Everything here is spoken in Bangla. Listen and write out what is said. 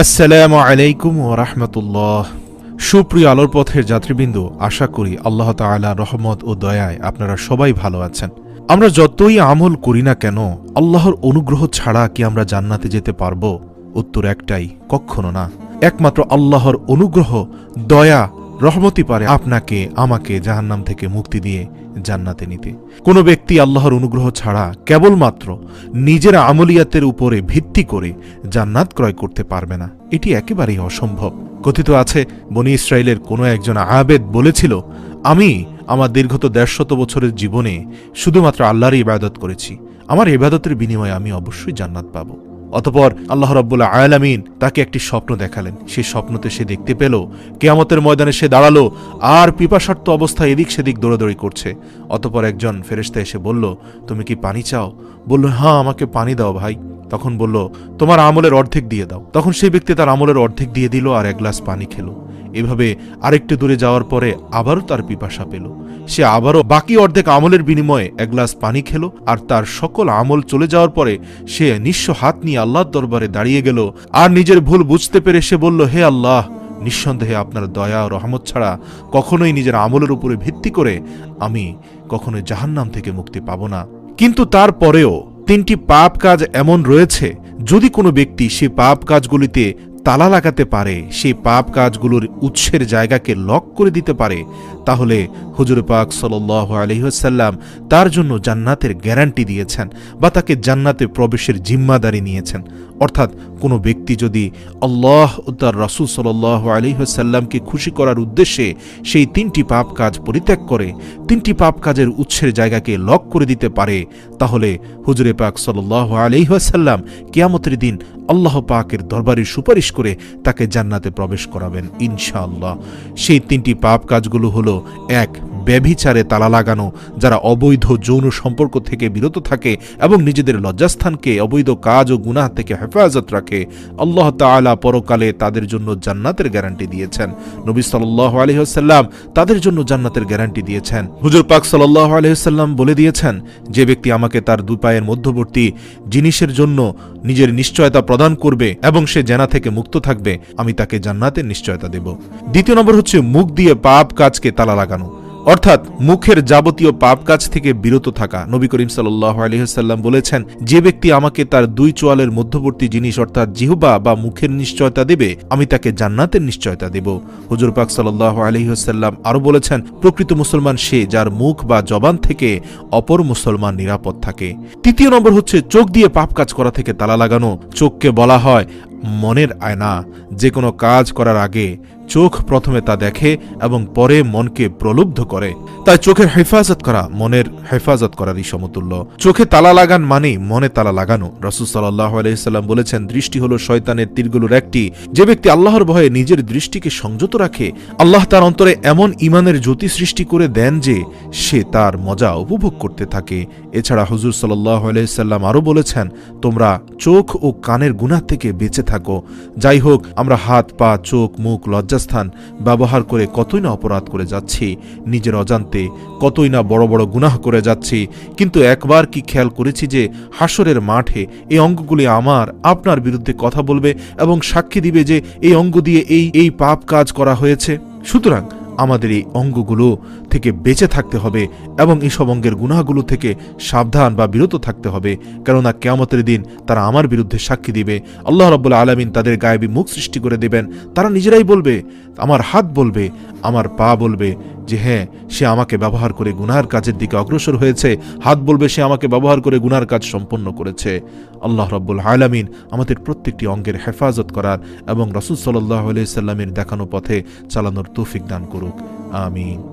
আসসালামু আলাইকুম ও রাহমতুল্লাহ। সুপ্রিয় আলোর পথের যাত্রীবৃন্দ, আশা করি আল্লাহ তালা রহমত ও দয়ায় আপনারা সবাই ভালো আছেন। আমরা যতই আমল করি না কেন, আল্লাহর অনুগ্রহ ছাড়া কি আমরা জান্নাতে যেতে পারব? উত্তর একটাই কখনো না। একমাত্র আল্লাহর অনুগ্রহ, দয়া রহমতি পারে আপনাকে, আমাকে জাহান্নাম থেকে মুক্তি দিয়ে জান্নাতে নিতে। কোনো ব্যক্তি আল্লাহর অনুগ্রহ ছাড়া কেবলমাত্র নিজের আমলিয়াতের উপরে ভিত্তি করে জান্নাত ক্রয় করতে পারবে না। এটি একেবারেই অসম্ভব। কথিত আছে, বনি ইসরায়েলের কোনো একজন আবেদ বলেছিল, আমি আমার দীর্ঘত দেড়শত বছরের জীবনে শুধুমাত্র আল্লাহরই ইবাদত করেছি। আমার ইবাদতের বিনিময়ে আমি অবশ্যই জান্নাত পাবো। অতপর আল্লাহ রব্বুল্লা আয়ালামিন তাকে একটি স্বপ্ন দেখালেন। সেই স্বপ্নতে সে দেখতে পেল, কেয়ামতের ময়দানে সে দাঁড়াল, আর পিপাসার্থ অবস্থা এদিক সেদিক দৌড়াদৌড়ি করছে। অতপর একজন ফেরেস্তা এসে বলল, তুমি কি পানি চাও? বলল হ্যাঁ আমাকে পানি দাও ভাই। তখন বলল, তোমার আমলের অর্ধেক দিয়ে দাও। তখন সেই ব্যক্তি তার আমলের অর্ধেক দিয়ে দিল আর এক গ্লাস পানি খেলো। এভাবে আরেকটু দূরে যাওয়ার পরে আবারও তার পিপাসা পেল। সে আবারও বাকি অর্ধেক আমলের বিনিময়ে এক গ্লাস পানি খেলো আর তার সকল আমল চলে যাওয়ার পরে সে নিঃস্ব হাত নিয়ে আল্লাহর দরবারে দাঁড়িয়ে গেল। আর নিজের ভুল বুঝতে পেরে সে বলল, হে আল্লাহ, নিঃসন্দেহে আপনার দয়া ও রহমত ছাড়া কখনোই নিজের আমলের উপরে ভিত্তি করে আমি কখনোই জাহান্নাম থেকে মুক্তি পাব না। কিন্তু তারপরেও তিনটি পাপ কাজ এমন রয়েছে, যদি কোনো ব্যক্তি সে পাপ কাজগুলিতে তালা লাগাতে পারে, সেই পাপ কাজগুলোর উৎসের জায়গাকে লক করে দিতে পারে, তাহলে হুজুর পাক সাল আলহিহাসাল্লাম তার জন্য জান্নাতের গ্যারান্টি দিয়েছেন বা তাকে জান্নাতে প্রবেশের জিম্মাদারি নিয়েছেন। অর্থাৎ কোনো ব্যক্তি যদি আল্লাহ ও তার রাসুল সাল আলহিহাসাল্লামকে খুশি করার উদ্দেশ্যে সেই তিনটি পাপ কাজ পরিত্যাগ করে, তিনটি পাপ কাজের উৎসের জায়গাকে লক করে দিতে পারে, তাহলে হুজুরে পাক সাল আলহিহাসাল্লাম কিয়ামতের দিন আল্লাহ পাকের দরবারে সুপারিশ করে তাকে জান্নাতে প্রবেশ করাবেন ইনশাআল্লাহ। সেই তিনটি পাপ কাজগুলো হলো এক ব্যভিচারে তালা লাগানো, যারা অবৈধ যৌন সম্পর্ক থেকে বিরত থাকে এবং নিজেদের লজ্জাস্থানকে, অবৈধ কাজ ও গুনাহ থেকে হেফাজত রাখে, আল্লাহ তাআলা পরকালে তাদের জন্য জান্নাতের গ্যারান্টি দিয়েছেন। নবী সাল্লাহ আলহিহাল্লাম তাদের জন্য জান্নাতের গ্যারান্টি দিয়েছেন। হুজুর পাক সাল্লাহ আলহিহাল্লাম বলে দিয়েছেন, যে ব্যক্তি আমাকে তার দুই পায়ের মধ্যবর্তী জিনিসের জন্য নিজের নিশ্চয়তা প্রদান করবে এবং সে জেনা থেকে মুক্ত থাকবে, আমি তাকে জান্নাতের নিশ্চয়তা দেব। দ্বিতীয় নম্বর হচ্ছে মুখ দিয়ে পাপ কাজকে তালা লাগানো। অর্থাৎ মুখের যাবতীয় পাপ কাজ থেকে বিরত থাকা। নবী করিম সাল্লাহ আলহিহাল্লাম বলেছেন, যে ব্যক্তি আমাকে তার দুই চোয়ালের মধ্যবর্তী জিনিস অর্থাৎ জিহুবা বা মুখের নিশ্চয়তা দেবে, আমি তাকে জান্নাতের নিশ্চয়তা দেব। হুজুর পাক সাল্লাহ আলহিহাল্লাম আরও বলেছেন, প্রকৃত মুসলমান সে যার মুখ বা জবান থেকে অপর মুসলমান নিরাপদ থাকে। তৃতীয় নম্বর হচ্ছে, চোখ দিয়ে পাপ কাজ করা থেকে তালা লাগানো। চোখকে বলা হয় মনের আয়না। যে কোনো কাজ করার আগে চোখ প্রথমে তা দেখে এবং পরে মনকে প্রলুব্ধ করে। তাই চোখের হেফাজত করা মনের হেফাজত করারই সমতুল্য। চোখে তালা লাগান মানেই মনে তালা লাগানো। রসুল সাল্লাহ আলহিসাল্লাম বলেছেন, দৃষ্টি হলো শয়তানের তীরগুলোর একটি। যে ব্যক্তি আল্লাহর ভয়ে নিজের দৃষ্টিকে সংযত রাখে, আল্লাহ তার অন্তরে এমন ইমানের জ্যোতি সৃষ্টি করে দেন যে সে তার মজা উপভোগ করতে থাকে। এছাড়া হুজুর সাল্লাহ আলহিসাল্লাম আরও বলেছেন, তোমরা চোখ ও কানের গুণা থেকে বেঁচে থাকো। যাই হোক, আমরা হাত, পা, চোখ, মুখ লজ্জাস্থান ব্যবহার করে কতই না অপরাধ করে যাচ্ছি, নিজের অজান্তে কতই না বড় বড় গুনাহ করে যাচ্ছি, কিন্তু একবার কি খেয়াল করেছি যে হাসরের মাঠে এই অঙ্গগুলি আমার, আপনার বিরুদ্ধে কথা বলবে এবং সাক্ষী দিবে যে এই অঙ্গ দিয়ে এই এই পাপ কাজ করা হয়েছে? সুতরাং আমাদের এই অঙ্গগুলো থেকে বেঁচে থাকতে হবে এবং এইসব অঙ্গের গুনাহগুলো থেকে সাবধান বা বিরত থাকতে হবে। কেননা কেয়ামতের দিন তারা আমার বিরুদ্ধে সাক্ষী দিবে। আল্লাহ রব্বুল্লা আলমিন তাদের গায়েবী মুখ সৃষ্টি করে দেবেন। তারা নিজেরাই বলবে আমার হাত বলবে, আমার পা বলবে যে হ্যাঁ সে আমাকে ব্যবহার করে গুনার কাজের দিকে অগ্রসর হয়েছে। হাত বলবে, সে আমাকে ব্যবহার করে গুনার কাজ সম্পন্ন করেছে। আল্লাহ রব্বুল আলামিন আমাদের প্রত্যেকটি অঙ্গের হেফাজত করার এবং রসুল সাল্লাহ আলিয়া সাল্লামের দেখানো পথে চালানোর তৌফিক দান করুক। আমিন।